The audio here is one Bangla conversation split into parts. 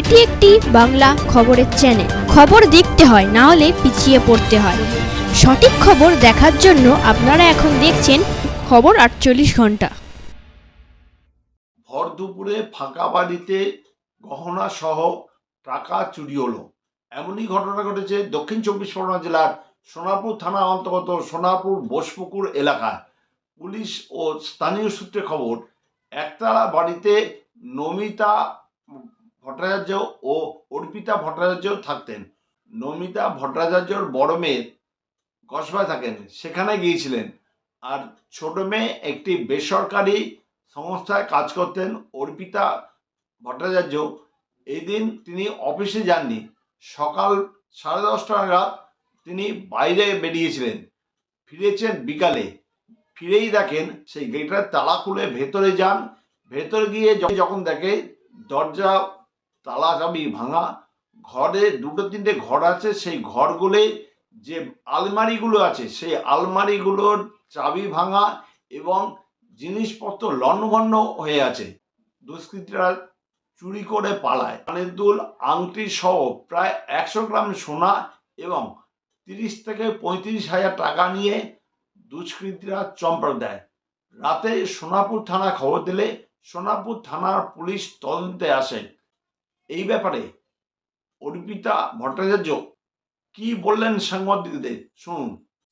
এটি একটি বাংলা খবরের চ্যানেল খবর দেখতে হয়, না হলে পিছিয়ে পড়তে হয়। সঠিক খবর দেখার জন্য আপনারা এখন দেখছেন খবর আটচল্লিশ ঘণ্টা। ভর দুপুরে ফাঁকা বাড়িতে গহনা সহ টাকা চুরি হলো। এমনই ঘটনা ঘটেছে দক্ষিণ চব্বিশ পরগনা জেলার সোনাপুর থানা অন্তর্গত সোনাপুর বোসপুকুর এলাকায়। পুলিশ ও স্থানীয় সূত্রে খবর, একতলা বাড়িতে নমিতা ভট্টাচার্য ও অর্পিতা ভট্টাচার্য থাকতেন। নমিতা ভট্টাচার্যর বড় মেয়ে কসবায় থাকেন, সেখানে গিয়েছিলেন। আর ছোট মেয়ে একটি বেসরকারি সংস্থায় কাজ করতেন, অর্পিতা ভট্টাচার্য। এই দিন তিনি অফিসে যাননি। সকাল সাড়ে দশটা নাগাদ তিনি বাইরে বেরিয়েছিলেন। ফিরেছেন বিকালে। ফিরেই দেখেন সেই গেটের তালা খুলে ভেতরে যান। ভেতরে গিয়ে যখন দেখে দরজা তালা চাবি ভাঙা। ঘরে দুটো তিনটে ঘর আছে, সেই ঘরগুলো যে আলমারিগুলো আছে, সেই আলমারিগুলোর চাবি ভাঙা এবং জিনিসপত্র লণ্ডভণ্ড হয়ে আছে। দুষ্কৃতীরা চুরি করে পালায়। কানের দুল, আংটি সহ প্রায় একশো গ্রাম সোনা এবং তিরিশ থেকে পঁয়ত্রিশ হাজার টাকা নিয়ে দুষ্কৃতীরা চম্পট দেয়। রাতে সোনাপুর থানা খবর দিলে সোনাপুর থানার পুলিশ তদন্তে আসে। এই ব্যাপারে অর্পিতা ভট্টাচার্য কি বললেন সাংবাদিকদের? শুনুন।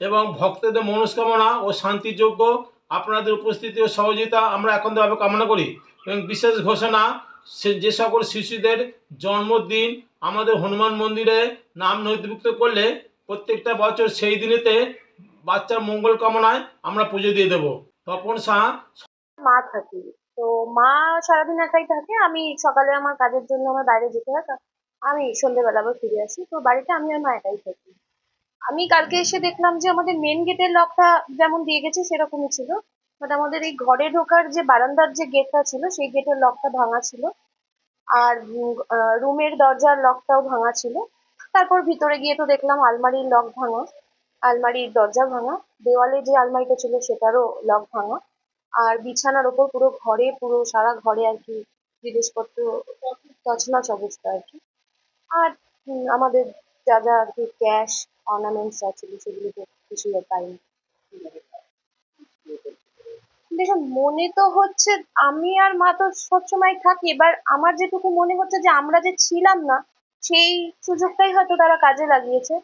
এবং ভক্তদের মনস্কামনা ও শান্তিযোগ্য আপনাদের উপস্থিতি ও সহযোগিতা আমরা একান্তভাবে কামনা করি এবং বিশেষ ঘোষণা যে সকল শিশুদের জন্মদিন আমাদের হনুমান মন্দিরে নাম নথিভুক্ত করলে প্রত্যেকটা বছর সেই দিনেতে বাচ্চার মঙ্গল কামনায় আমরা পুজো দিয়ে দেবো। তপন শাহ, মা থাকি। তো মা সারাদিন একাই থাকে, আমি সকালে আমার কাজের জন্য আমার বাইরে যেতে হয় আমি সন্ধ্যেবেলা আবার ফিরে আসি, তো বাড়িতে আমি আর মা একাই থাকি। আমি কালকে এসে দেখলাম যে আমাদের মেন গেটের লকটা যেমন দিয়ে গেছে, সেরকমই ছিল। বাট আমাদের এই ঘরে ঢোকার যে বারান্দার যে গেটটা ছিল, সেই গেটের লকটা ভাঙা ছিল। আর রুমের দরজার লকটাও ভাঙা ছিল। তারপর ভিতরে গিয়ে তো দেখলাম আলমারির লক ভাঙা। আলমারির দরজা ভাঙা। দেওয়ালে যে আলমারিটা ছিল, সেটারও লক ভাঙা। আর বিছানার ওপর পুরো ঘরে, পুরো সারা ঘরে আর কি জিনিসপত্র, তছনছ অবস্থা আর কি। আর আমাদের যা যা আর কি ক্যাশ অর্নামেন্টস আছে, সেগুলো তো কিছুই আর পাইনি দেখুন, মনে তো হচ্ছে আমি আর মা তো সবসময় থাকি, এবার আমার যেটুকু মনে হচ্ছে যে আমরা যে ছিলাম না, সেই সুযোগটাই হয়তো তারা কাজে লাগিয়েছে।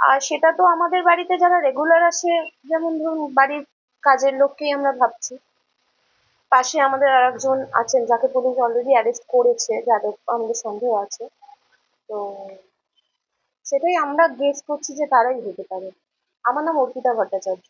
আর সেটা তো আমাদের বাড়িতে যারা রেগুলার আসে, যেমন ধরুন বাড়ির কাজের লোককেই আমরা ভাবছি। পাশে আমাদের আরেকজন আছেন, যাকে পুলিশ অলরেডি অ্যারেস্ট করেছে যাদের আমাদের সন্দেহ আছে। তো সেটাই আমরা গেস করছি যে তারাই হতে পারে। আমার নাম অর্পিতা ভট্টাচার্য।